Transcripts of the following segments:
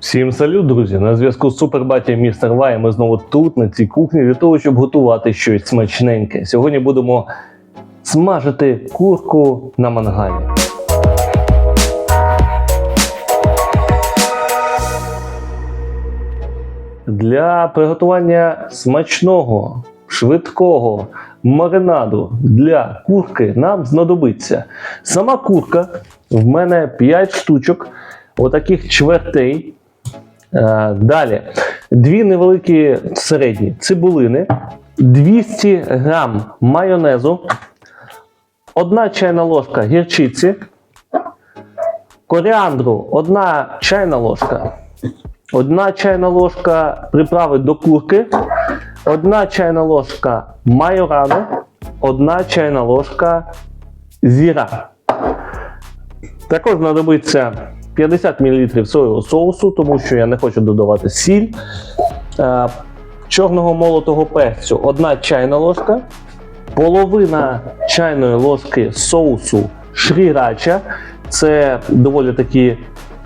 Всім салют, друзі! На зв'язку з Супербаті Містер Вай. Ми знову тут, на цій кухні, для того, щоб готувати щось смачненьке. Сьогодні будемо смажити курку на мангалі. Для приготування смачного, швидкого маринаду для курки нам знадобиться сама курка. В мене 5 штучок, отаких чвертей. Е, Далі. Дві невеликі середні цибулини, 200 грам майонезу, одна чайна ложка гірчиці, коріандру, одна чайна ложка, одна чайна ложка приправи до курки, одна чайна ложка майорану, одна чайна ложка зіра. Також знадобиться 50 мл соєвого соусу, тому що я не хочу додавати сіль. Е, Чорного молотого перцю 1 чайна ложка, половина чайної ложки соусу шрірача. Це доволі такий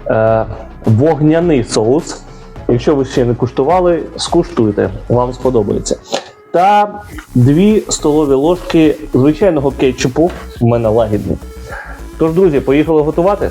е, вогняний соус. Якщо ви ще не куштували, скуштуйте, вам сподобається. Та 2 столові ложки звичайного кетчупу, в мене лагідний. Тож, друзі, поїхали готувати.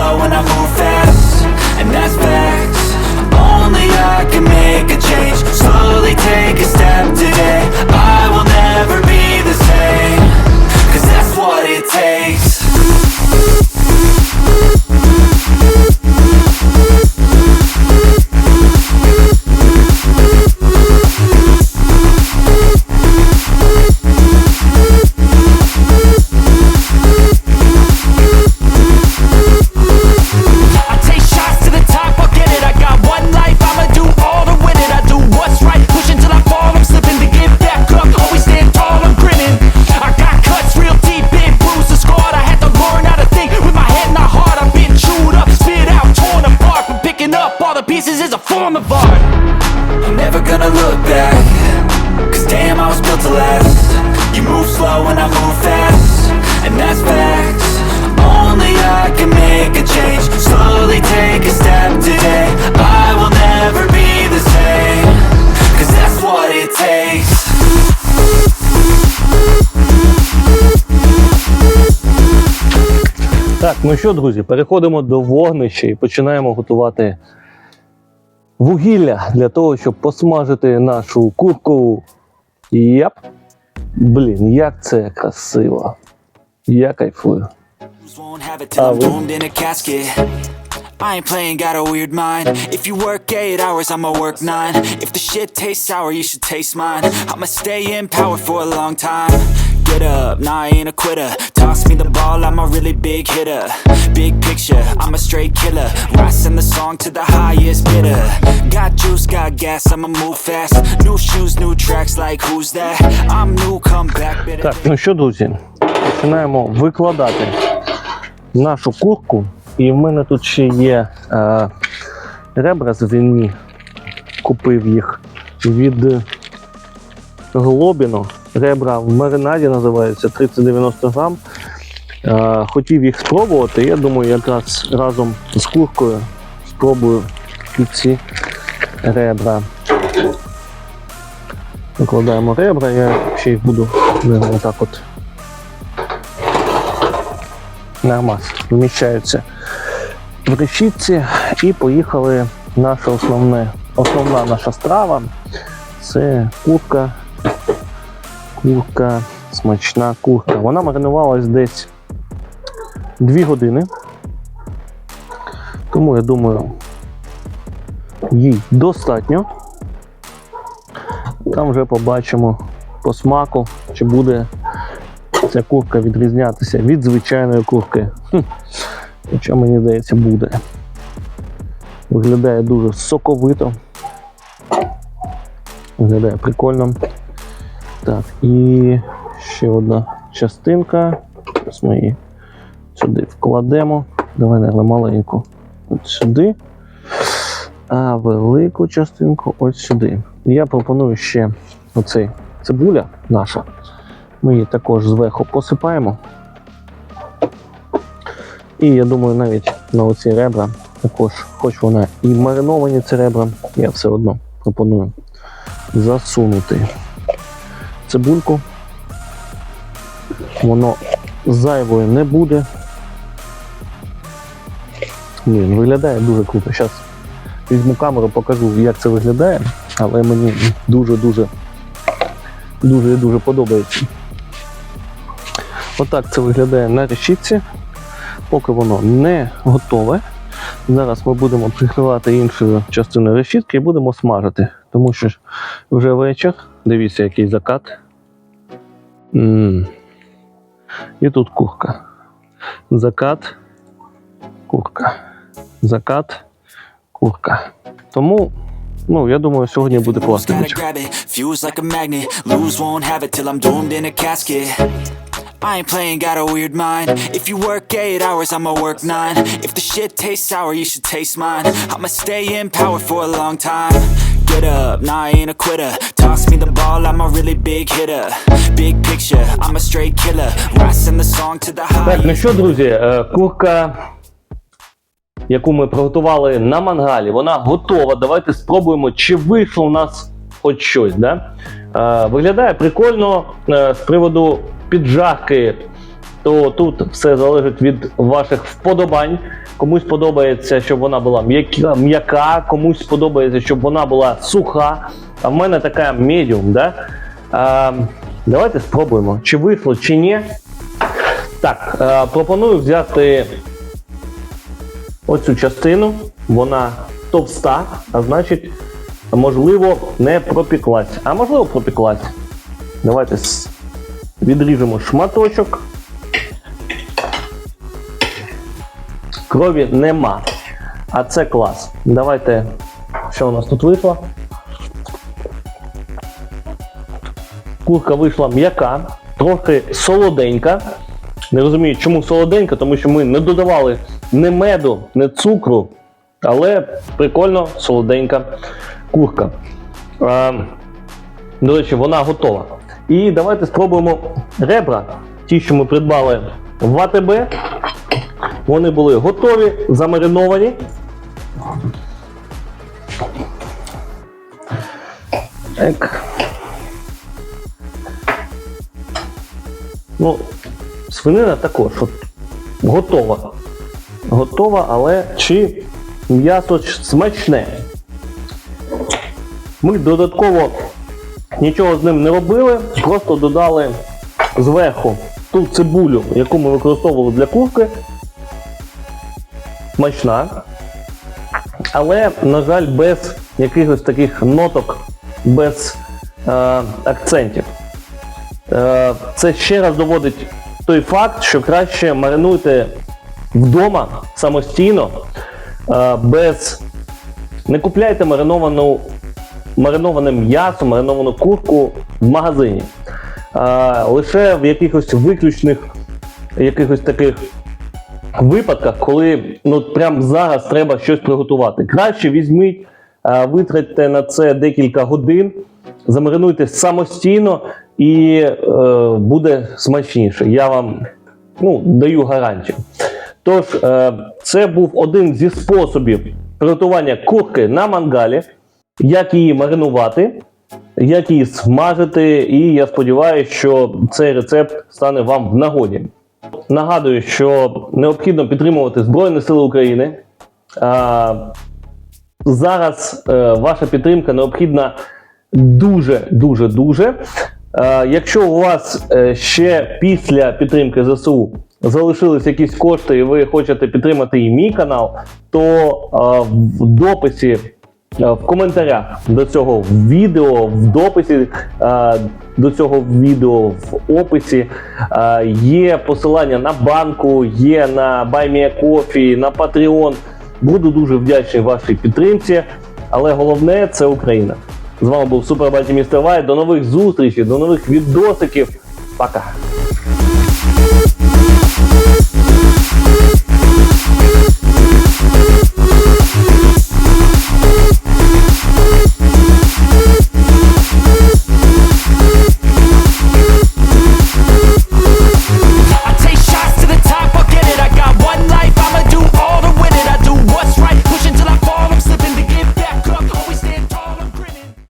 ну що, друзі, переходимо до вогнища і починаємо готувати вугілля для того, щоб посмажити нашу курку. Яп. Блін, як це красиво. Я кайфую. Uh, a casket I ain't playing, got a weird mind If you work 8 hours, I'ma work 9 If the shit tastes sour, you should taste mine I'ma stay in power for a long time Get up, nah I ain't a quitter Toss me the ball, I'm a really big hitter Big picture, I'm a straight killer Rising the song to the highest bidder Got juice, got gas, I'ma move fast New shoes, new tracks, like who's that? I'm new, come back, better Так, ну що, друзі, починаємо викладати нашу курку. І в мене тут ще є е, ребра звінні. Купив їх від Глобіно. Ребра в маринаді називаються 30-90 грам. Е, хотів їх спробувати. Я думаю, якраз разом з куркою спробую ці ребра. Викладаємо ребра, я ще їх буду не отак от нормас вміщаються в решітці і поїхали наше основне, основна наша страва. Це курка. Курка, смачна курка. Вона маринувалась десь 2 години. Тому я думаю, їй достатньо. Там вже побачимо по смаку, чи буде ця курка відрізнятися від звичайної курки. Хоча мені здається, буде. Виглядає дуже соковито. Виглядає прикольно. Так, і ще одна частинка. Зараз ми її сюди вкладемо. Давай, наверное, маленьку. От сюди. А велику частинку ось сюди. Я пропоную ще оцей цибуля наша. Ми її також зверху посипаємо. І я думаю, навіть на оці ребра, також, хоч вона і мариновані ці ребра, я все одно пропоную засунути цибульку. Воно зайвою не буде. Блін, виглядає дуже круто. Зараз візьму камеру, покажу, як це виглядає, але мені дуже-дуже дуже дуже подобається. Отак це виглядає на решітці. Поки воно не готове. Зараз ми будемо прикривати іншою частиною решітки і будемо смажити. Тому що вже вечір. Дивіться, який закат. М -м. І тут курка. Закат, курка. Закат, курка. Тому, ну, я думаю, сьогодні буде класний вечір. I ain't playing, got a weird mind. If you work eight hours, I'ma work nine. If the shit tastes sour, you should taste mine. I'ma stay in power for a long time. Get up, nah, I ain't a quitter. Toss me the ball, I'm a really big hitter. Big picture, I'm a straight killer. Rising the song to the Так, ну що, друзі, е, курка, яку ми приготували на мангалі, вона готова. Давайте спробуємо, чи вийшло у нас хоч щось. Да? Е, Виглядає прикольно Е, з приводу піджарки, то тут все залежить від ваших вподобань. Комусь подобається, щоб вона була м'яка, комусь подобається, щоб вона була суха. А в мене така медіум. Да? Е, Давайте спробуємо, чи вийшло, чи ні. Так, е, пропоную взяти оцю частину. Вона товста, а значить, можливо, не пропіклась. А можливо, пропіклась. Давайте відріжемо шматочок. Крові нема. А це клас. Давайте, що у нас тут вийшло? Курка вийшла м'яка, трохи солоденька. Не розумію, чому солоденька, тому що ми не додавали ні меду, ні цукру, але прикольно солоденька курка. Е, до речі, вона готова. І давайте спробуємо ребра, ті, що ми придбали в АТБ. Вони були готові, замариновані. Так. Ну, свинина також от, готова. Готова, але чи м'ясо смачне? Ми додатково нічого з ним не робили, просто додали зверху ту цибулю, яку ми використовували для курки. Смачна. Але, на жаль, без якихось таких ноток, без е, акцентів. Е, Це ще раз доводить той факт, що краще маринуйте вдома самостійно, е, без не купляйте мариновану, мариноване м'ясо, мариновану курку в магазині. Е, Лише в якихось виключних якихось таких випадках, коли ну прямо зараз треба щось приготувати. Краще візьміть, е, витратьте на це декілька годин, замаринуйте самостійно і е, буде смачніше. Я вам ну, даю гарантію. Тож, е, це був один зі способів приготування курки на мангалі, як її маринувати, як її смажити, і я сподіваюся, що цей рецепт стане вам в нагоді. Нагадую, що необхідно підтримувати Збройні Сили України. Зараз е, ваша підтримка необхідна дуже, дуже, якщо у вас е, ще після підтримки ЗСУ залишились якісь кошти, і ви хочете підтримати і мій канал, то в дописі. Е, В коментарях до цього відео, в дописі е, до цього відео, в описі е, є посилання на банку, є на BuyMeACoffee, на Patreon. Буду дуже вдячний вашій підтримці, але головне це Україна. З вами був Супербаті Містер Вай. До нових зустрічей, до нових відосиків. Пока!